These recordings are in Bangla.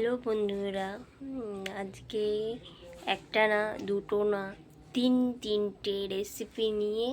হ্যালো বন্ধুরা আজকে একটা না, দুটো না, তিন তিনটে রেসিপি নিয়ে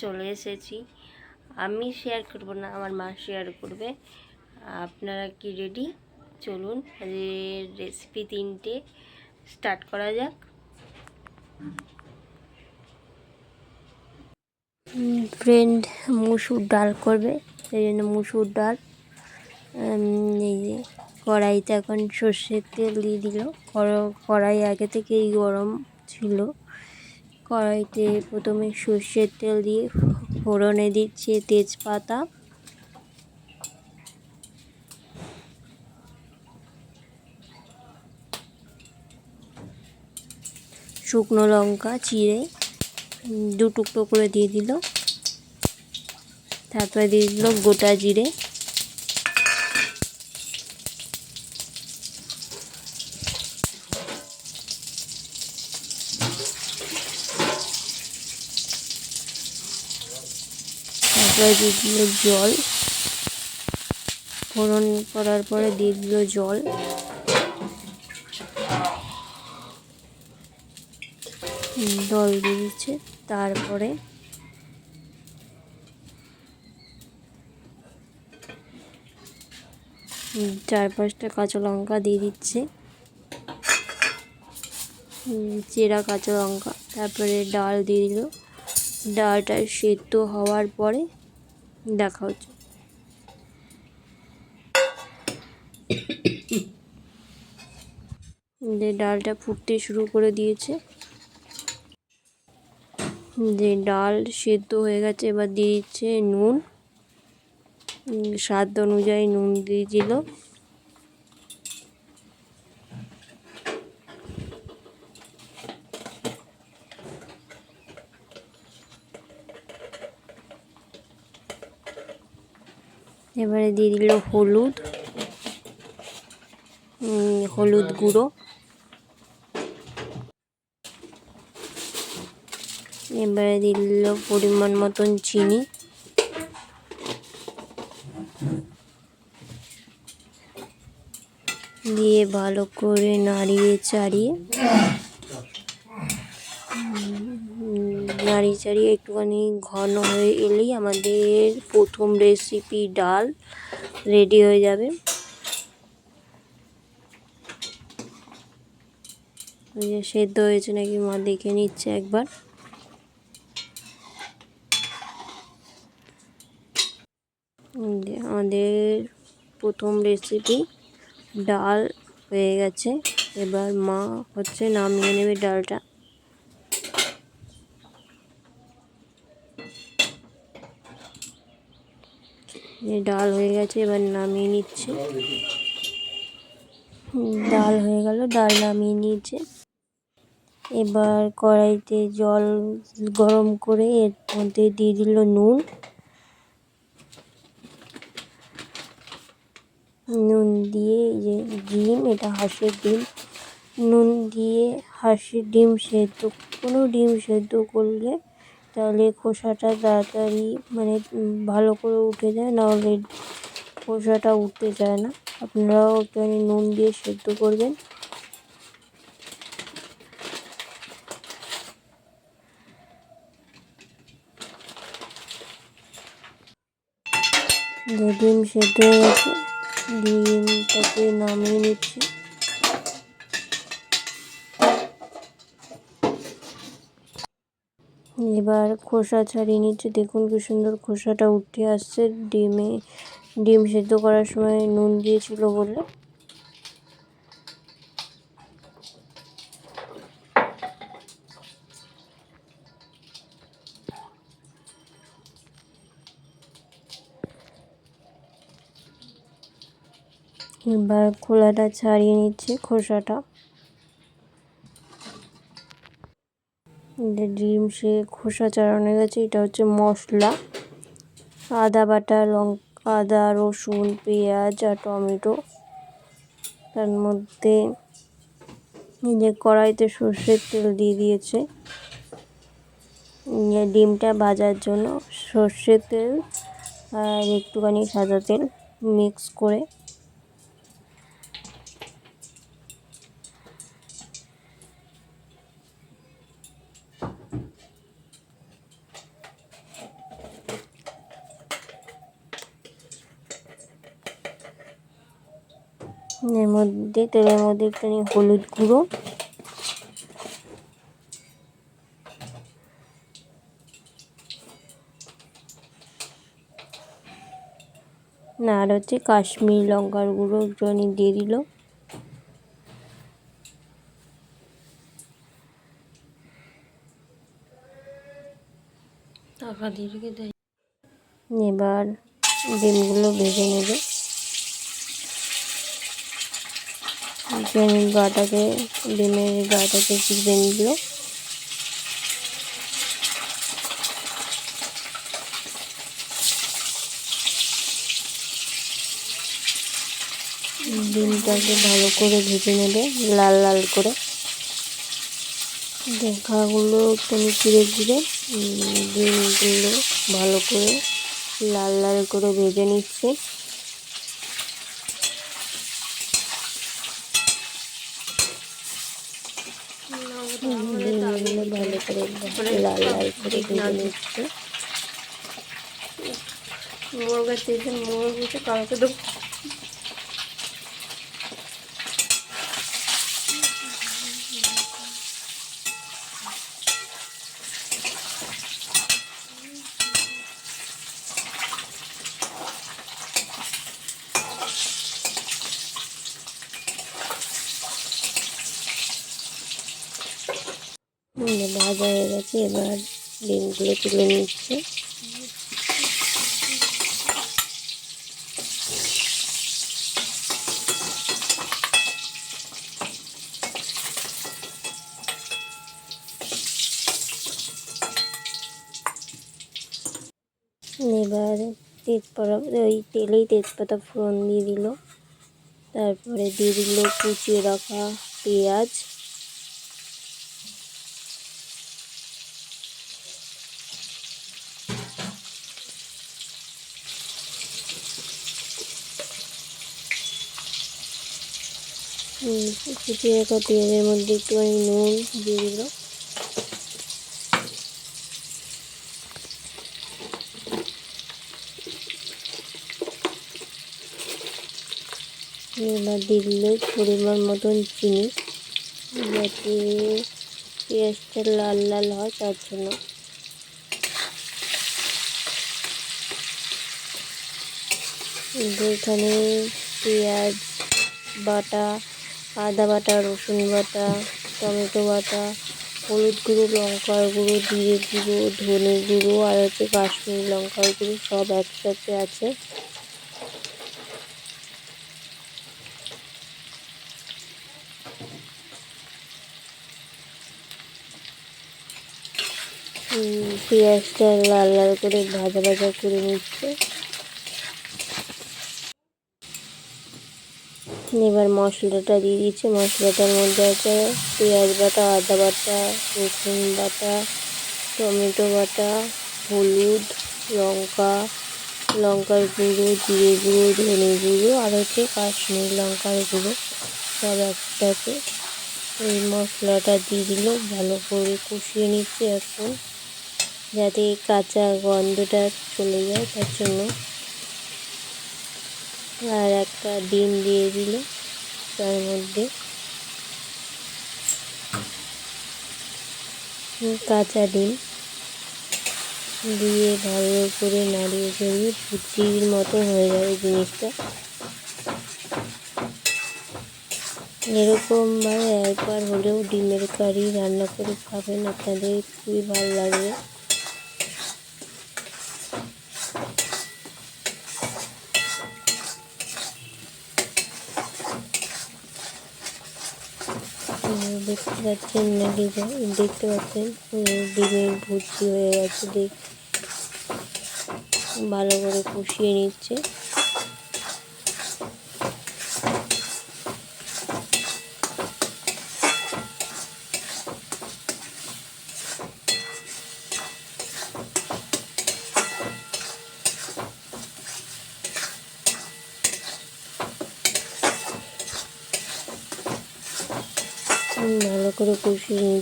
চলে এসেছি। আমি শেয়ার করব না, আমার মা শেয়ার করবে। আপনারা কি রেডি চলুন রেসিপি তিনটে স্টার্ট করা যাক। ফ্রেন্ড মুসুর ডাল করবে সেই জন্য মুসুর ডাল এই যে কড়াইতে এখন সর্ষের তেল দিয়ে দিল। কড়- কড়াই আগে থেকেই গরম ছিল। কড়াইতে প্রথমে সর্ষের তেল দিয়ে ফোড়নে দিচ্ছে তেজপাতা। শুকনো লঙ্কা, চিড়ে, দু টুকরো করে দিয়ে দিল। তারপরে দিয়ে দিল গোটা জিরে। তারপরে দিয়ে দিল জল। ফোড়ন করার পরে দিয়ে দিল জল। জল দিয়ে দিচ্ছে। তারপরে চার পাঁচটা কাঁচা লঙ্কা দিয়ে দিচ্ছে। চেরা কাঁচা লঙ্কা। তারপরে ডাল দিয়ে দিল। ডালটা সেদ্ধ হওয়ার পরে দেখা হচ্ছে। যে ডালটা ফুটতে শুরু করে দিয়েছে। যে ডাল সেদ্ধ হয়ে গেছে, এবার দিয়ে দিচ্ছে নুন। স্বাদ অনুযায়ী নুন দিয়ে দিল। এবারে দিয়ে দিল হলুদ হলুদ গুঁড়ো। এবারে দিল পরিমাণ মতন চিনি। দিয়ে ভালো করে নাড়িয়ে চাড়িয়ে নাড়িয়ে চাড়িয়ে একটুখানি ঘন হয়ে এলেই আমাদের প্রথম রেসিপি ডাল রেডি হয়ে যাবে। ওই যে সেদ্ধ হয়েছে নাকি মা দেখে নিচ্ছে একবার। আমাদের প্রথম রেসিপি ডাল হয়ে গেছে। এবার মা হচ্ছে নামিয়ে নেবে ডালটা। ডাল হয়ে গেছে, এবার নামিয়ে নিচ্ছে। ডাল হয়ে গেল, ডাল নামিয়ে নিয়েছে। এবার কড়াইতে জল গরম করে এর মধ্যে দিয়ে দিল নুন। নুন দিয়ে যে ডিম, এটা হাঁসের ডিম। নুন দিয়ে হাঁসের ডিম সেদ্ধ, কোনো ডিম সেদ্ধ করলে তাহলে খোসাটা তাড়াতাড়ি মানে ভালো করে উঠে যায়, নাহলে খোসাটা উঠতে চায় না। আপনারাও একটুখানি নুন দিয়ে সেদ্ধ করবেন। ডিম সেদ্ধ হয়ে গেছে। ডিমটাকে নামিয়ে নিচ্ছি। এবার খোসা ছাড়িয়ে নিচ্ছে। দেখুন কি সুন্দর খোসাটা উঠে আসছে। ডিমে, ডিম সেদ্ধ করার সময় নুন দিয়েছিল বলে। এবার খোলাটা ছাড়িয়ে নিচ্ছে খোসাটা। ডিম, সে খোসা ছাড়ানো গেছে, এটা হচ্ছে মশলা। আদা বাটা লঙ্কা আদা, রসুন, পেঁয়াজ আর টমেটো। তার মধ্যে যে কড়াইতে সর্ষের তেল দিয়ে দিয়েছে। ডিমটা ভাজার জন্য সর্ষের তেল আর একটুখানি সাদা তেল মিক্স করে এর মধ্যে তেলের মধ্যে একটুখানি হলুদ গুঁড়ো। না আর হচ্ছে কাশ্মীর লঙ্কার গুঁড়ো একটুখানি দিয়ে দিল। এবার ডিমগুলো ভেজে নেবে। ডিমের গাটাকে ডিমের গাটাকে চিপে নিল ডিমটাকে ভালো করে ভেজে নেবে, লাল লাল করে। দেখাগুলো একটু চিড়ে চিড়ে ডিমগুলো ভালো করে লাল লাল করে ভেজে নিচ্ছে ডিমগুলো ভালো করে লাল লাল করে ভেজে নিচ্ছে। মোর গাছে মোর কালকে তো হুম, ভাজা হয়ে গেছে এবার ডিমগুলো তুলে নিচ্ছে। এবার তেজপাতা ওই তেলেই তেজপাতা ফোড়ন দিয়ে দিল। তারপরে দিয়ে দিল কুচিয়ে রাখা পেঁয়াজ। রাখা পেঁয়াজের মধ্যে একটুখানি নুন দিয়ে দিল। এবার দিল পরিমাণ মতন চিনি। যাতে পেঁয়াজটা লাল লাল হয়, তার জন্য। এখানে পেঁয়াজ, বাটা আদা বাটা, রসুন বাটা, টমেটো বাটা, হলুদ গুঁড়ো, লঙ্কার গুঁড়ো, জিরে গুঁড়ো, ধনে গুঁড়ো আর হচ্ছে কাশ্মীরি লঙ্কার গুঁড়ো সব একসাথে আছে। পেঁয়াজটা লাল লাল করে ভাজা ভাজা করে নিচ্ছে। এবার মশলাটা দিয়ে দিচ্ছে। মশলাটার মধ্যে আছে পেঁয়াজ বাটা, আদা বাটা, রসুন বাটা, টমেটো বাটা, হলুদ, লঙ্কা, লঙ্কার গুঁড়ো, জিরে গুঁড়ো, ধনে গুঁড়ো, আর হচ্ছে কাশ্মীর লঙ্কার গুঁড়ো সব একসাথে এই মশলাটা দিয়ে দিল, ভালো করে কষিয়ে নিচ্ছে এখন, যাতে কাঁচা গন্ধটা চলে যায়, তার জন্য। আর একটা ডিম দিয়ে দিল তার মধ্যে। কাঁচা ডিম দিয়ে ভালো করে নাড়িয়ে চড়িয়ে ভুচির মতো হয়ে যাবে জিনিসটা। এরকমভাবে একবার হলেও ডিমের কারি রান্না করে খাবেন, আপনাদের খুবই ভালো লাগবে। দেখতে পাচ্ছেন নাকি দেখতে পাচ্ছেন ডিমের ভর্তি হয়ে গেছে দেখ। ভালো করে কষিয়ে নিচ্ছে।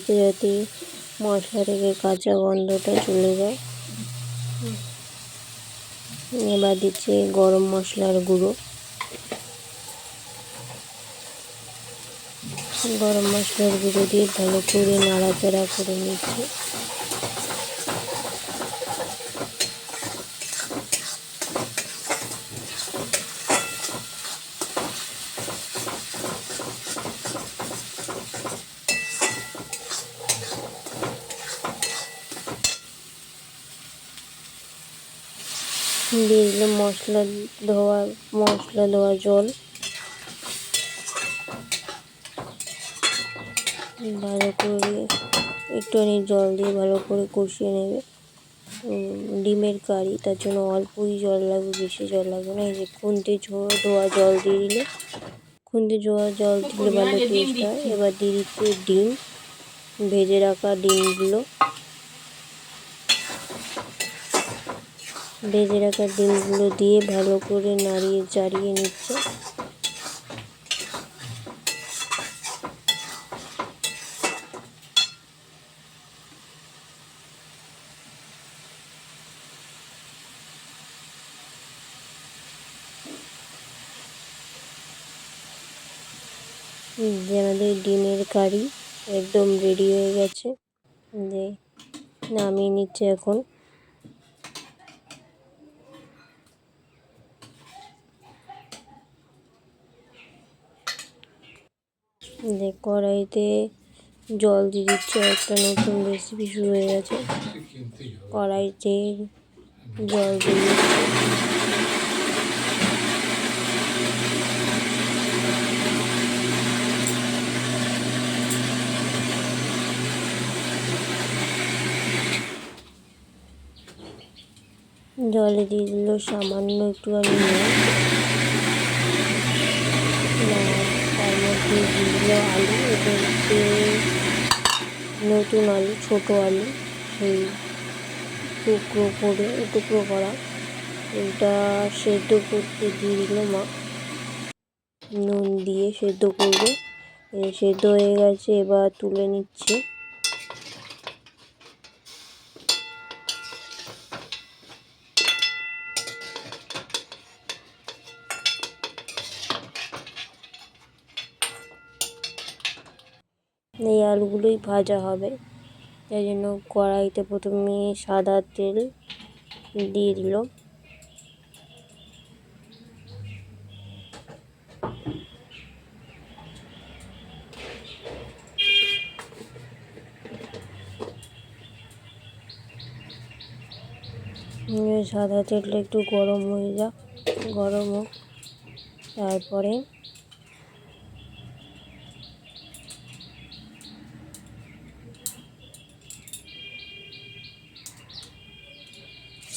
নাড়তে যাতে মশা থেকে কাঁচা গন্ধটা চলে যায়, এবার দিচ্ছে গরম মশলার গুঁড়ো। গরম মশলার গুঁড়ো দিয়ে ভালো করে নাড়াচাড়া করে নিচ্ছে। দিয়ে দিলাম মশলা ধোয়া মশলা ধোয়া জল। ভালো করে একটুখানি জল দিয়ে ভালো করে কষিয়ে নেবে। ডিমের কারি তার জন্য অল্পই জল লাগবে বেশি জল লাগবে না। এই যে খুন্তি ধোয়া জল দিয়ে দিলে। খুন্তি ধোয়া জল দিলে ভালো টেস্ট হয়। এবার দিয়ে দিচ্ছে ডিম। ভেজে রাখা ডিমগুলো। ভেজে রাখা ডিমগুলো দিয়ে ভালো করে নাড়িয়ে চাড়িয়ে নিচ্ছে। যে আমাদের ডিমের কারি একদম রেডি হয়ে গেছে। যে নামিয়ে নিচ্ছে এখন যে কড়াইতে জল দিয়ে দিচ্ছে, একটা নতুন রেসিপি শুরু হয়ে গেছে। কড়াইতে জল দিয়ে জলে দিয়ে দিল সামান্য একটুখানি নুন। আলু এটা হচ্ছে নতুন আলু, ছোট আলু এই টুকরো করে, টুকরো করা। এটা সেদ্ধ করতে দিয়ে দিল মা। নুন দিয়ে সেদ্ধ করবে। সেদ্ধ হয়ে গেছে, এবার তুলে নিচ্ছে এই আলুগুলোই ভাজা হবে। তাই জন্য কড়াইতে প্রথমে সাদা তেল দিয়ে দিল। সাদা তেলটা একটু গরম হয়ে যাক, গরম হোক। তারপরে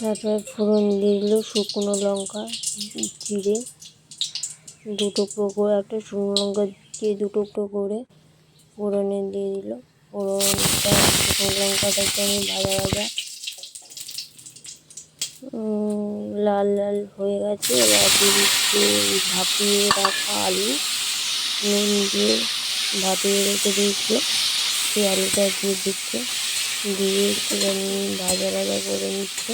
তারপরে ফোড়ন দিয়ে দিল শুকনো লঙ্কা, জিরে দু টুকরো করে একটা শুকনো লঙ্কা দিয়ে দু টুকরো করে ফোড়নে দিয়ে দিল। ফোড়নটা, শুকনো লঙ্কাটাকে আমি ভাজা ভাজা লাল লাল হয়ে গেছে। এবার ভাপিয়ে রাখা আলু, নুন দিয়ে ভাপিয়ে রেখে দিয়েছে সেই আলুটা দিয়ে দিচ্ছে। দিয়ে ভাজা ভাজা করে নিচ্ছে।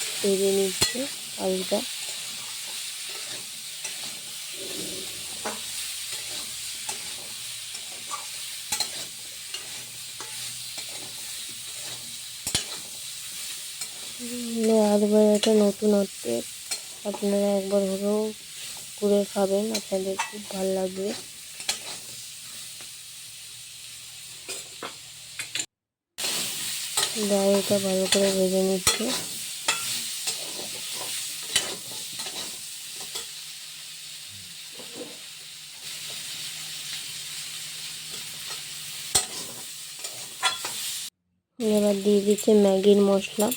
ভেজে নিচ্ছে আলুটা। আলু নতুন হচ্ছে। আপনারা একবার হলেও করে খাবেন, আপনাদের খুব ভালো লাগবে। ডালটা ভালো করে ভেজে নিচ্ছে। দিয়ে দিচ্ছে ম্যাগির মশলা।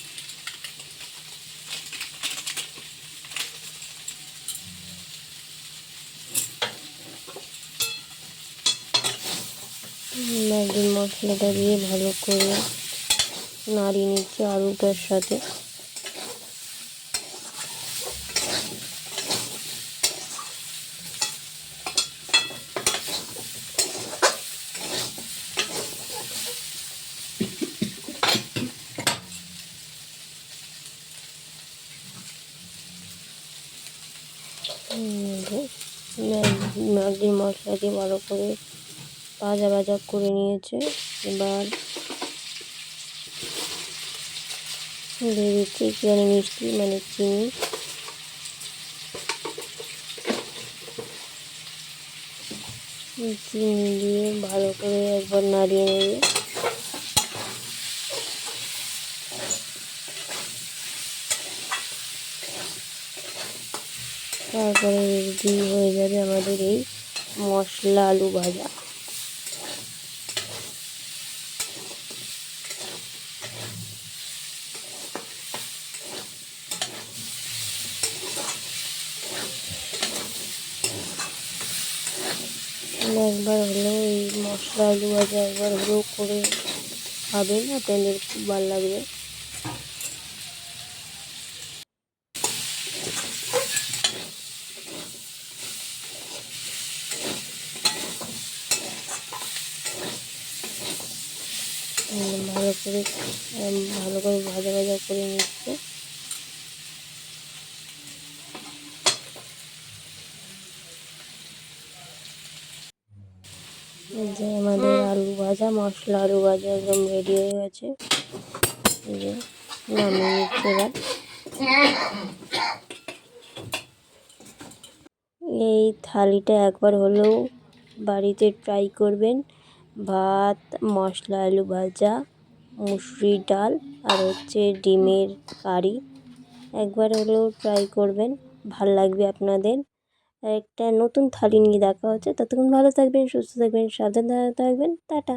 ম্যাগির মশলাটা দিয়ে ভালো করে নাড়িয়ে নিচ্ছে আলুটার সাথে ম্যাগি মশলা দিয়ে ভালো করে ভাজা ভাজা করে নিয়েছে। এবার দিয়ে দিচ্ছি একটুখানি মিষ্টি মানে চিনি। চিনি দিয়ে ভালো করে একবার নাড়িয়ে নেবে। তারপরে রেডি হয়ে যাবে আমাদের এই মশলা আলু ভাজা। একবার হলেও এই মশলা আলু ভাজা একবার হলেও করে খাবেন আপনাদের খুব ভালো লাগবে। ভালো করে ভালো করে ভাজা ভাজা করে নিচ্ছে। এই যে আমাদের আলু ভাজা মশলা আলু ভাজা একদম রেডি হয়ে গেছে। এই যে নামিয়ে নিচ্ছে এবার। এই থালিটা একবার হলেও বাড়িতে ট্রাই করবেন। ভাত মশলা আলু ভাজা মুসুরির ডাল আর হচ্ছে ডিমের কারি। একবার হলেও ট্রাই করবেন। ভালো লাগবে আপনাদের। একটা নতুন থালি নিয়ে দেখা হচ্ছে। ততক্ষণ ভালো থাকবেন সুস্থ থাকবেন সাবধানে থাকবেন। টাটা।